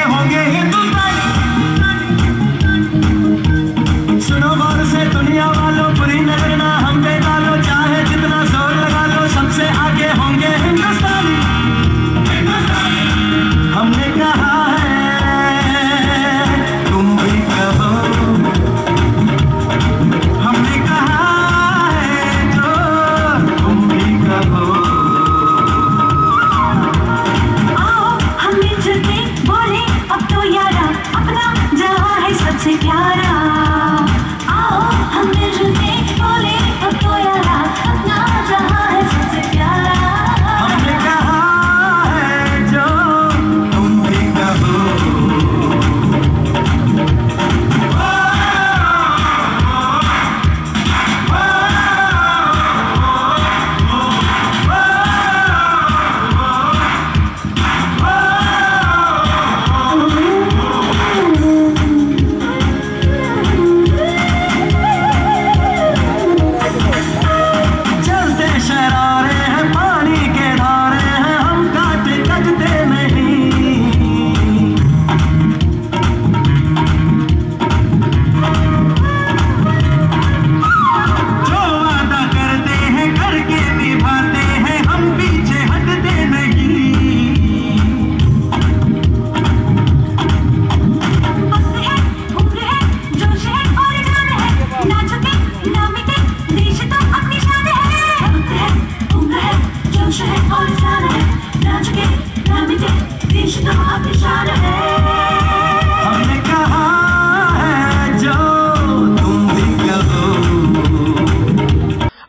आगे होंगे हिंदुस्तानी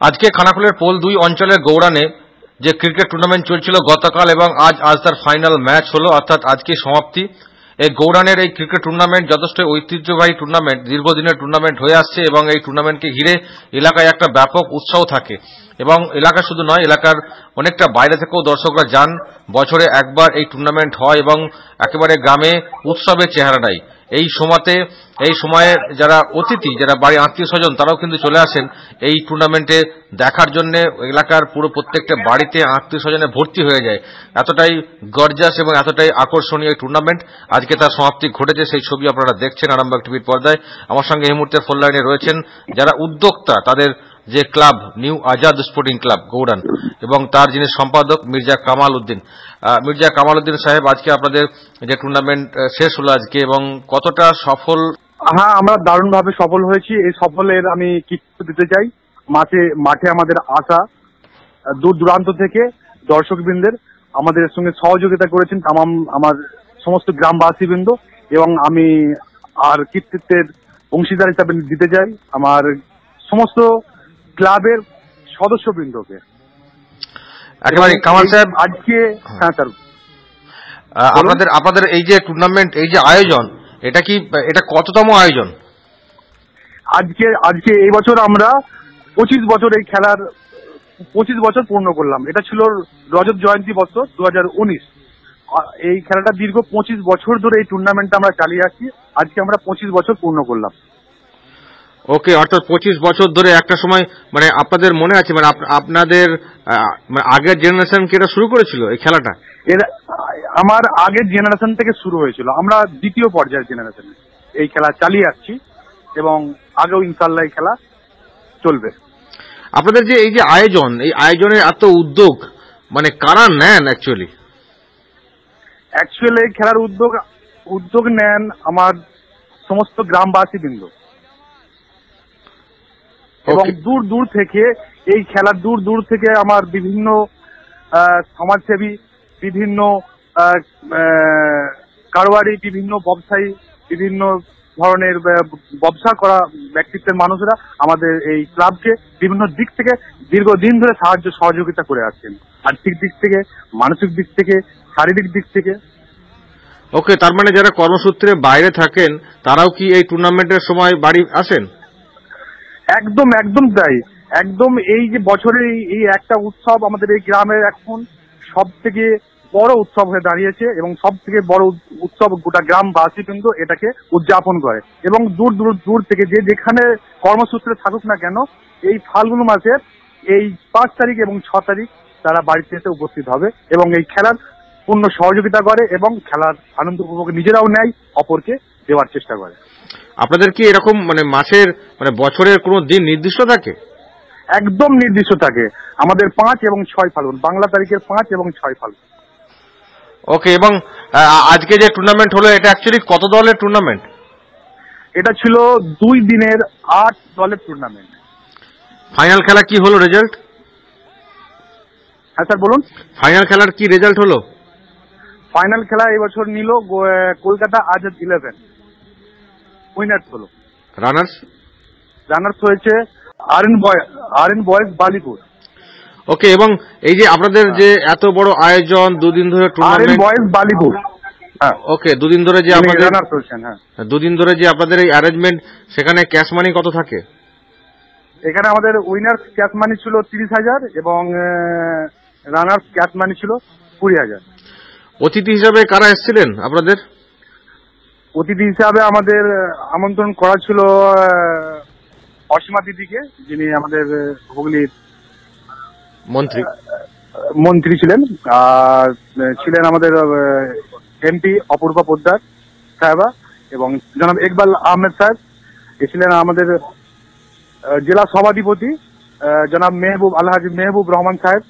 আজকে খানাকুলের পোল দুই অঞ্চলের গৌড়ানে যে ক্রিকেট টুর্নামেন্ট চলছিল গতকাল এবং আজ আজ তার ফাইনাল ম্যাচ হলো, অর্থাৎ আজকে সমাপ্তি। এই গৌড়ানের এই ক্রিকেট টুর্নামেন্ট যথেষ্ট ঐতিহ্যবাহী টুর্নামেন্ট, দীর্ঘদিনের টুর্নামেন্ট হয়ে আসছে এবং এই টুর্নামেন্টকে ঘিরে এলাকায় একটা ব্যাপক উৎসাহ থাকে। এবং এলাকা শুধু নয়, এলাকার অনেকটা বাইরে থেকেও দর্শকরা যান। বছরে একবার এই টুর্নামেন্ট হয় এবং একেবারে গ্রামে উৎসবের চেহারা নেয় এই সময়তে, এই সময়ে যারা অতিথি, যারা বাড়ি আত্মীয় স্বজন, তারাও কিন্তু চলে আসেন এই টুর্নামেন্টে দেখার জন্য। এলাকার পুরো প্রত্যেকটা বাড়িতে আত্মীয় স্বজনে ভর্তি হয়ে যায়। এতটাই গর্জাস এবং এতটাই আকর্ষণীয় টুর্নামেন্ট আজকে তার সমাপ্তি ঘটেছে, সেই ছবি আপনারা দেখছেন আরামবাগ টিভির পর্দায়। আমার সঙ্গে এই মুহূর্তে ফোন লাইনে রয়েছেন যারা উদ্যোক্তা, তাদের যে club, new Azad sporting club Gouran এবং তার যিনি সম্পাদক, মির্জা কামাল উদ্দিন। মির্জা কামাল উদ্দিন সাহেব, আজকে আপনাদের যে টুর্নামেন্ট শেষ হলো আজকে এবং কতটা সফল? হ্যাঁ আমরা দারুণভাবে সফল হয়েছি। এই সফলের আমি কৃতিত্ব দিতে চাই। মাঠে মাঠে আমাদের আসা দূর দূরান্ত থেকে দর্শকবৃন্দের। আমাদের সঙ্গে সহযোগিতা করেছেন তামাম আমার সমস্ত গ্রামবাসীবৃন্দ এবং আমি আর কৃতিত্বের অংশীদার হিসাবে দিতে চাই। আমার সমস্ত ক্লাবের সদস্যবৃন্দকে। একেবারে কামাল সাহেব আজকে হ্যাঁ। স্যার আপনাদের আপনাদের এই যে টুর্নামেন্ট এই যে আয়োজন এটা কি এটা কততম আয়োজন? আজকে আজকে এই বছর আমরা পঁচিশ বছর এই খেলার পঁচিশ বছর পূর্ণ করলাম। এটা ছিল রজত জয়ন্তী বছর দু হাজার উনিশ এই খেলাটা দীর্ঘ পঁচিশ বছর ধরে এই টুর্নামেন্টটা আমরা চালিয়ে আসছি। আজকে আমরা পঁচিশ বছর পূর্ণ করলাম। ওকে অর্থাৎ পঁচিশ বছর ধরে একটা সময় মানে আপনাদের মনে আছে মানে আপ- আপনাদের মানে আগের জেনারেশন কি এটা শুরু করেছিল এই খেলাটা? এর আমার আগের জেনারেশন থেকে শুরু হয়েছিল। আমরা দ্বিতীয় পর্যায়ের জেনারেশন এই খেলা চালিয়ে আসছি এবং আগেও ইনশাল্লাহ এই খেলা চলবে। আপনাদের যে এই যে আয়োজন এই আয়োজনের এত উদ্যোগ মানে কারা নেন অ্যাকচুয়ালি অ্যাকচুয়ালি খেলার উদ্যোগ উদ্যোগ নেন আমার সমস্ত গ্রামবাসী বৃন্দ এবং দূর দূর থেকে এই খেলার দূর দূর থেকে আমার বিভিন্ন সমাজসেবী বিভিন্ন কারোয়ারি বিভিন্ন ব্যবসায়ী বিভিন্ন ধরনের ব্যবসা করা ব্যক্তিত্বের মানুষরা আমাদের এই ক্লাবকে বিভিন্ন দিক থেকে দীর্ঘদিন ধরে সাহায্য সহযোগিতা করে আসছেন। আর্থিক দিক থেকে মানসিক দিক থেকে শারীরিক দিক থেকে। ওকে তার মানে যারা কর্মসূত্রে বাইরে থাকেন তারাও কি এই টুর্নামেন্টের সময় বাড়ি আসেন? একদম একদম তাই একদম এই যে বছরের এই- একটা উৎসব আমাদের এই গ্রামের এখন সব থেকে বড় উৎসব হয়ে দাঁড়িয়েছে এবং সব থেকে বড় উৎসব গোটা গ্রামবাসী কিন্তু এটাকে উদযাপন করে। এবং দূর দূর দূর থেকে যে যেখানে কর্মসূত্রে থাকুক না কেন, এই ফাল্গুন মাসের এই পাঁচ তারিখ এবং ছ তারিখ তারা বাড়িতে এসে উপস্থিত হবে এবং এই খেলার পূর্ণ সহযোগিতা করে এবং খেলার আনন্দ উপভোগ নিজেরাও নেয়, অপরকে দেওয়ার চেষ্টা করে। আপনাদের কি এরকম মানে মাসের মানে বছরের কোনো দিন নির্দিষ্ট থাকে? একদম নির্দিষ্ট থাকে। আমাদের পাঁচ এবং ছয় ফাল্গুন। বাংলা তারিখের পাঁচ এবং ছয় ফাল্গুন। ওকে এবং আজকে যে টুর্নামেন্ট হলো এটা অ্যাকচুয়ালি কত দলের টুর্নামেন্ট এটা ছিল দুই দিনের আট দলের টুর্নামেন্ট ফাইনাল খেলা কি হলো রেজাল্ট হ্যাঁ স্যার বলুন। ফাইনাল খেলার কি রেজাল্ট হলো? ফাইনাল খেলা এবছর নিল কলকাতা আজাদ ইলেভেন উইনার্স হলো। রানার্স রানার্স হয়েছে R N boy R N boys Balipur okay এবং এই যে আপনাদের যে এত বড় আয়োজন দুদিন ধরে টুর্নামেন্ট বয়েজ বালিপুর হ্যাঁ। ওকে দুদিন ধরে যে আপনাদের হয়েছেন হ্যাঁ। দুদিন ধরে যে আপনাদের এই অ্যারেঞ্জমেন্ট সেখানে ক্যাশ মানি কত থাকে? এখানে আমাদের উইনার্স ক্যাশ মানি ছিল তিরিশ হাজার এবং রানার্স ক্যাশ মানি ছিল কুড়ি হাজার। অতিথি হিসাবে কারা এসেছিলেন আপনাদের? অতিথি হিসাবে আমাদের আমন্ত্রণ করা ছিল অসীমা দিদিকে যিনি আমাদের হুগলির মন্ত্রী। মন্ত্রী ছিলেন আর ছিলেন আমাদের এমপি অপূর্বা পোদ্দার সাহেবা এবং জনাব ইকবাল আহমেদ সাহেব এ ছিলেন আমাদের জেলা সভাধিপতি জনাব মেহবুব আলহাজ মেহবুব রহমান সাহেব।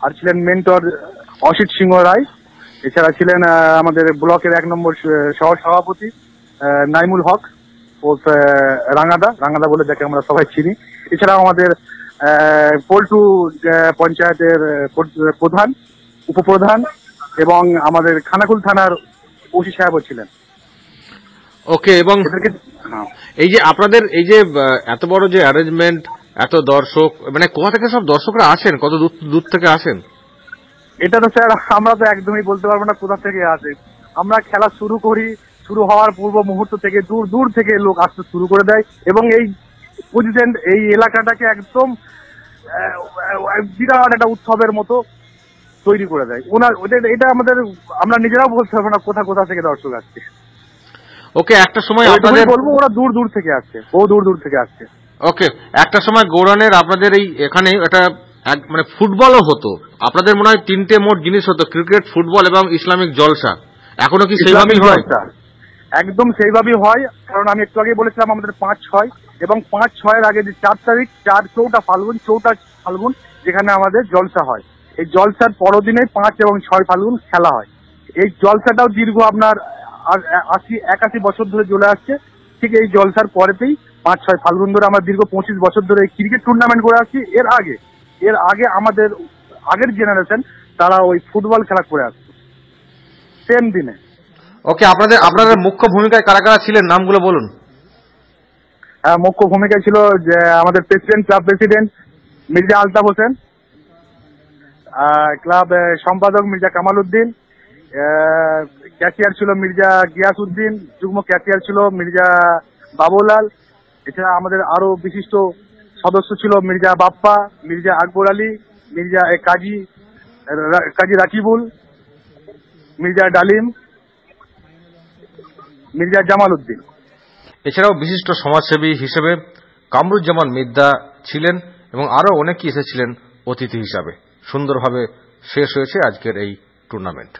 আর ছিলেন মেন্টর অসিত সিংহ রায়। এছাড়া ছিলেন আমাদের ব্লকের এক নম্বর সহ সভাপতি নাইমুল হক ও রাঙাদা রাঙাদা বলে যাকে আমরা সবাই চিনি। এছাড়াও আমাদের পল্টু পঞ্চায়েতের প্রধান উপপ্রধান এবং আমাদের খানাকুল থানার ওসি সাহেবও ছিলেন। ওকে এবং হ্যাঁ। এই যে আপনাদের এই যে এত বড় যে অ্যারেঞ্জমেন্ট এত দর্শক মানে কোথা থেকে সব দর্শকরা আসেন? কত দূর দূর থেকে আসেন? এটা তো স্যার আমরা তো একদমই বলতে পারব না কোথা থেকে আসে। আমরা খেলা শুরু করি শুরু হওয়ার পূর্ব মুহূর্ত থেকে দূর দূর থেকে লোক আসতে শুরু করে দেয় এবং এই পজিশন এই এলাকাটাকে একদম বিরাট একটা উৎসবের মতো তৈরি করে দেয়। ওনার এটা আমাদের আমরা নিজেরাও বলতে পারব না কোথা কোথা থেকে দর্শক আসছে। ওকে একটা সময় আপনাদের বলব ওরা দূর দূর থেকে আসছে। বহু দূর দূর থেকে আসছে। ওকে একটা সময় গৌরানের আপনাদের এই এখানে একটা এক- মানে ফুটবলও হতো। আপনাদের মনে হয় তিনটে মোট জিনিস হতো ক্রিকেট ফুটবল এবং ইসলামিক জলসা। এখনও কি সেইভাবেই হয়। একদম সেইভাবেই হয় কারণ আমি একটু আগে বলেছিলাম আমাদের পাঁচ ছয় এবং পাঁচ ছয়ের আগে যে চার তারিখ চার চৌটা ফাল্গুন চৌটা ফাল্গুন যেখানে আমাদের জলসা হয়। এই জলসার পরদিনে পাঁচ এবং ছয় ফাল্গুন খেলা হয়। এই জলসাটাও দীর্ঘ আপনার আশি একাশি বছর ধরে চলে আসছে। ঠিক এই জলসার পরেতেই পাঁচ ছয় ফাল্গুন ধরে আমরা দীর্ঘ পঁচিশ বছর ধরে এই ক্রিকেট টুর্নামেন্ট করে আসছি। এর আগে এর আগে আমাদের আগের জেনারেশন তারা ওই ফুটবল খেলা করে আসছে সেম দিনে। ওকে আপনাদের আপনাদের মুখ্য ভূমিকায় কারা কারা ছিলেন? নামগুলো বলুন। আহ, মুখ্য ভূমিকা ছিল যে আমাদের president club president Mirza Altaf Hossain club সম্পাদক মির্জা কামাল উদ্দিন ক্যাশিয়ার ছিল মির্জা গিয়াস উদ্দিন যুগ্ম ক্যাশিয়ার ছিল মির্জা বাবুলাল এছাড়া আমাদের আরও বিশিষ্ট সদস্য ছিল মির্জা বাপ্পা মির্জা আকবর আলী মির্জা কাজী কাজী রাকিবুল মির্জা ডালিম মির্জা জামাল উদ্দিন। এছাড়াও বিশিষ্ট সমাজসেবী হিসেবে কামরুজ্জামান মির্দা ছিলেন এবং আরও অনেকেই এসেছিলেন অতিথি হিসাবে। সুন্দরভাবে শেষ হয়েছে আজকের এই টুর্নামেন্ট